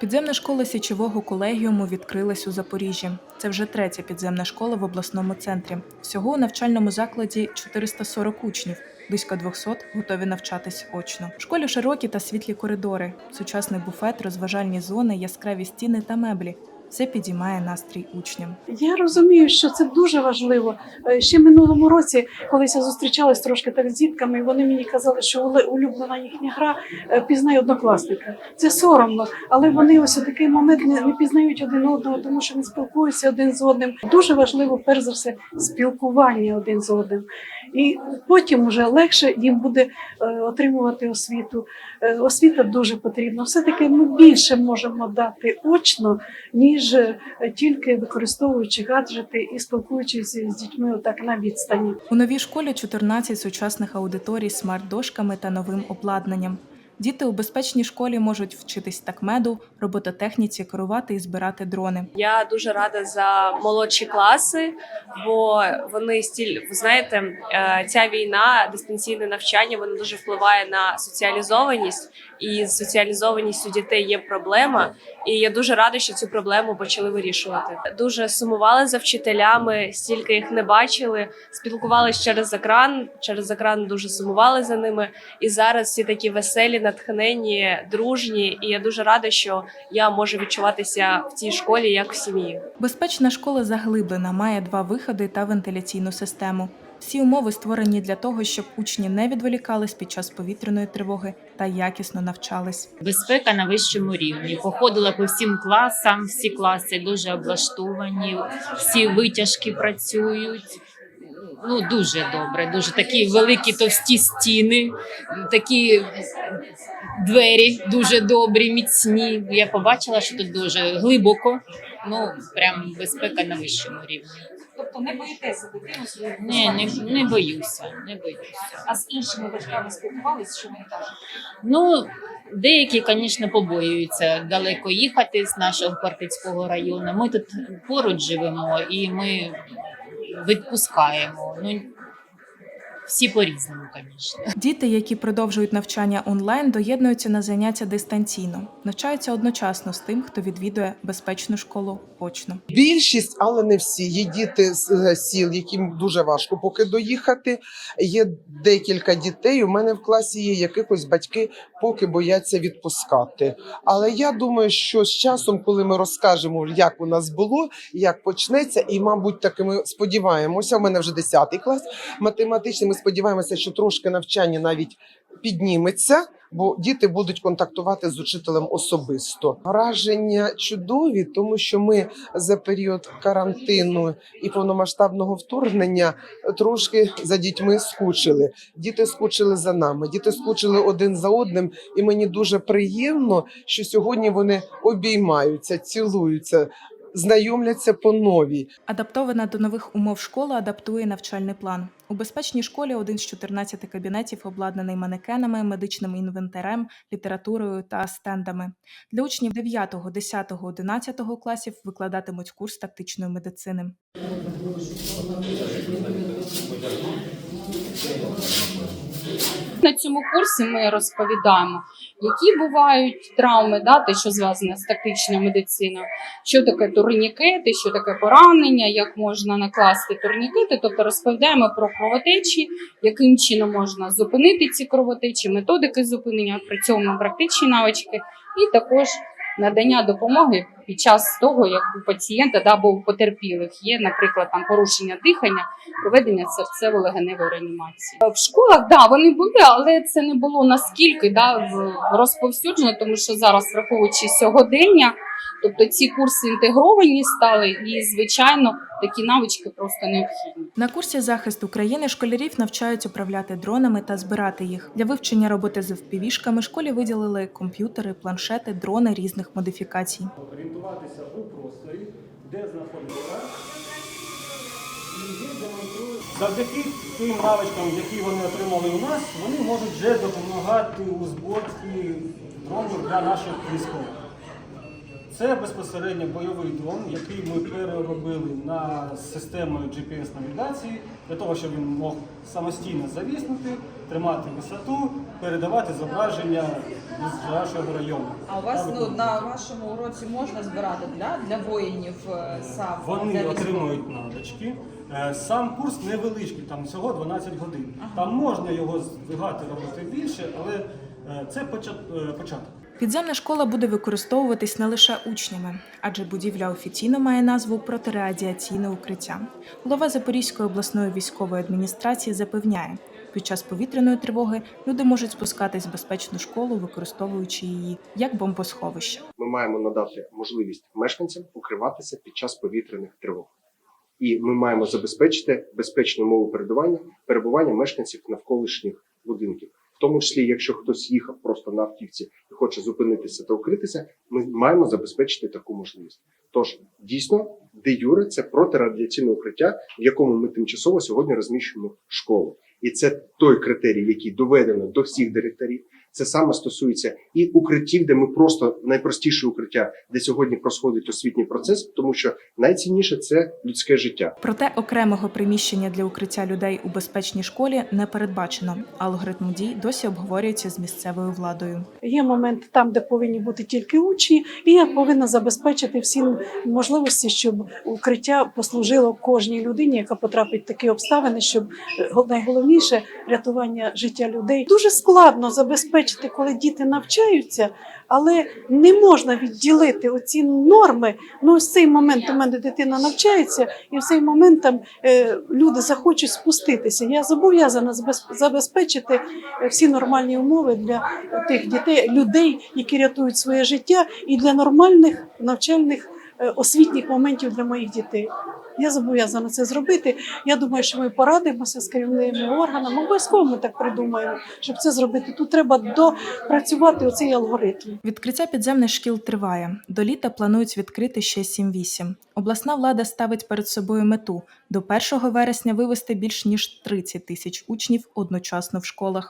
Підземна школа січового колегіуму відкрилась у Запоріжжі. Це вже третя підземна школа в обласному центрі. Всього у навчальному закладі 440 учнів. Близько 200 готові навчатись очно. В школі широкі та світлі коридори, сучасний буфет, розважальні зони, яскраві стіни та меблі. Все підіймає настрій учням. Я розумію, що це дуже важливо. Е, Ще минулому році, колись я зустрічалась трошки так з дітками, вони мені казали, що улюблена їхня гра е, пізнає однокласника. Це соромно, але вони ось у такий момент не, пізнають один одного, тому що не спілкуються один з одним. Дуже важливо, перш за все, спілкування один з одним. І потім вже легше їм буде е, отримувати освіту. Освіта дуже потрібна. Все-таки ми більше можемо дати очно, ніж е, тільки використовуючи гаджети і спілкуючись з дітьми отак на відстані. У новій школі 14 сучасних аудиторій смарт-дошками та новим обладнанням. Діти у безпечній школі можуть вчитись такмеду, робототехніці, керувати і збирати дрони. Я дуже рада за молодші класи, бо вони стіль, ви знаєте, е, ця війна, дистанційне навчання, воно дуже впливає на соціалізованість, і з соціалізованістю дітей є проблема. І я дуже рада, що цю проблему почали вирішувати. Дуже сумували за вчителями, стільки їх не бачили, спілкувалися через екран. Через екран дуже сумували за ними. І зараз всі такі веселі, натхненні, дружні. І я дуже рада, що я можу відчуватися в цій школі як в сім'ї. Безпечна школа заглиблена, має два виходи та вентиляційну систему. Всі умови створені для того, щоб учні не відволікались під час повітряної тривоги та якісно навчались. Безпека на вищому рівні. Походила по всім класам, всі класи дуже облаштовані, всі витяжки працюють. Ну, дуже добре, дуже такі великі товсті стіни, такі двері дуже добрі, міцні. Я побачила, що тут дуже глибоко. Ну, прям безпека на вищому рівні. Тобто не боїтеся дитину свою Ні, не, не боюся, не боюся. А з іншими батьками спілкувалися, що вони кажуть? Ну, деякі, звісно, побоюються далеко їхати з нашого Хортицького району. Ми тут поруч живемо і ми відпускаємо. Ну, всі по-різному, звісно. Діти, які продовжують навчання онлайн, доєднуються на заняття дистанційно, навчаються одночасно з тим, хто відвідує безпечну школу очно. Більшість, але не всі. Є діти з е, сіл, яким дуже важко поки доїхати. Є декілька дітей. У мене в класі є якихось батьки, поки бояться відпускати. Але я думаю, що з часом, коли ми розкажемо, як у нас було, як почнеться, і, мабуть, таки ми сподіваємося. У мене вже 10 клас математичний. Сподіваємося, що трошки навчання навіть підніметься. Бо діти будуть контактувати з учителем особисто. Враження чудові, тому що ми за період карантину і повномасштабного вторгнення трошки за дітьми скучили. Діти скучили за нами, діти скучили один за одним, і мені дуже приємно, що сьогодні вони обіймаються, цілуються, знайомляться по новій. Адаптована до нових умов школа адаптує навчальний план. У безпечній школі один з 14 кабінетів обладнаний манекенами, медичним інвентарем, літературою та стендами. Для учнів 9, 10, 11 класів викладатимуть курс тактичної медицини. На цьому курсі ми розповідаємо, які бувають травми, да, те, що зв'язане з тактичною медициною, що таке турнікети, що таке поранення, як можна накласти турнікети, тобто розповідаємо про кровотечі, яким чином можна зупинити ці кровотечі, методики зупинення, при цьому практичні навички, і також надання допомоги під час того, як у пацієнта да, або у потерпілих є, наприклад, там порушення дихання, проведення серцево-легеневої реанімації. В школах да, вони були, але це не було наскільки да, розповсюджено, тому що зараз, враховуючи сьогодення, тобто ці курси інтегровані стали, і звичайно такі навички просто необхідні. На курсі захист України школярів навчають управляти дронами та збирати їх. Для вивчення роботи з впівішками школі виділили комп'ютери, планшети, дрони різних модифікацій. орієнтуватися у просторі, де знаходиться. Завдяки тим навичкам, які вони отримали у нас, вони можуть вже допомагати у зборці дронів для наших військових. Це безпосередньо бойовий дрон, який ми переробили на систему GPS-навігації для того, щоб він мог самостійно завіснути, тримати висоту передавати зображення з нашого району. А у вас ну на вашому уроці можна збирати для, для воїнів е, сам Вони для отримують навички. Е, Сам курс невеличкий, там всього 12 годин. Там можна його здвигати, робити більше, але е, це початок. Підземна школа буде використовуватись не лише учнями, адже будівля офіційно має назву протирадіаційне укриття. Голова Запорізької обласної військової адміністрації запевняє, під час повітряної тривоги люди можуть спускатись в безпечну школу, використовуючи її як бомбосховище. ми маємо надати можливість мешканцям укриватися під час повітряних тривог. І ми маємо забезпечити безпечну мову передування перебування мешканців навколишніх будинків. Тому числі, якщо хтось їхав просто на автівці і хоче зупинитися та укритися, ми маємо забезпечити таку можливість. Тож дійсно, де юре це протирадіаційне укриття, в якому ми тимчасово сьогодні розміщуємо школу. І це той критерій, який доведено до всіх директорів. Це саме стосується і укриттів, де ми просто найпростіше укриття, де сьогодні проходить освітній процес, тому що найцінніше це людське життя. Проте окремого приміщення для укриття людей у безпечній школі не передбачено. Алгоритм дій досі обговорюється з місцевою владою. Є момент там, де повинні бути тільки учні, і я повинна забезпечити всі можливості, щоб укриття послужило кожній людині, яка потрапить в такі обставини, щоб е, найголовніше рятування життя людей. Дуже складно забезпечити, коли діти навчаються, але не можна відділити оці норми. Ну, ось цей момент у мене дитина навчається, і в цей момент там е, люди захочуть спуститися. Я зобов'язана забезпечити е, всі нормальні умови для тих дітей, людей, які рятують своє життя, і для нормальних навчальних е, освітніх моментів для моїх дітей. Я зобов'язана це зробити. Я думаю, що ми порадимося з керівними органами. Обов'язково ми так придумаємо, щоб це зробити. Тут треба допрацювати оцей алгоритм. Відкриття підземних шкіл триває. До літа планують відкрити ще 7-8. Обласна влада ставить перед собою мету до 1 вересня вивести більш ніж 30 тисяч учнів одночасно в школах.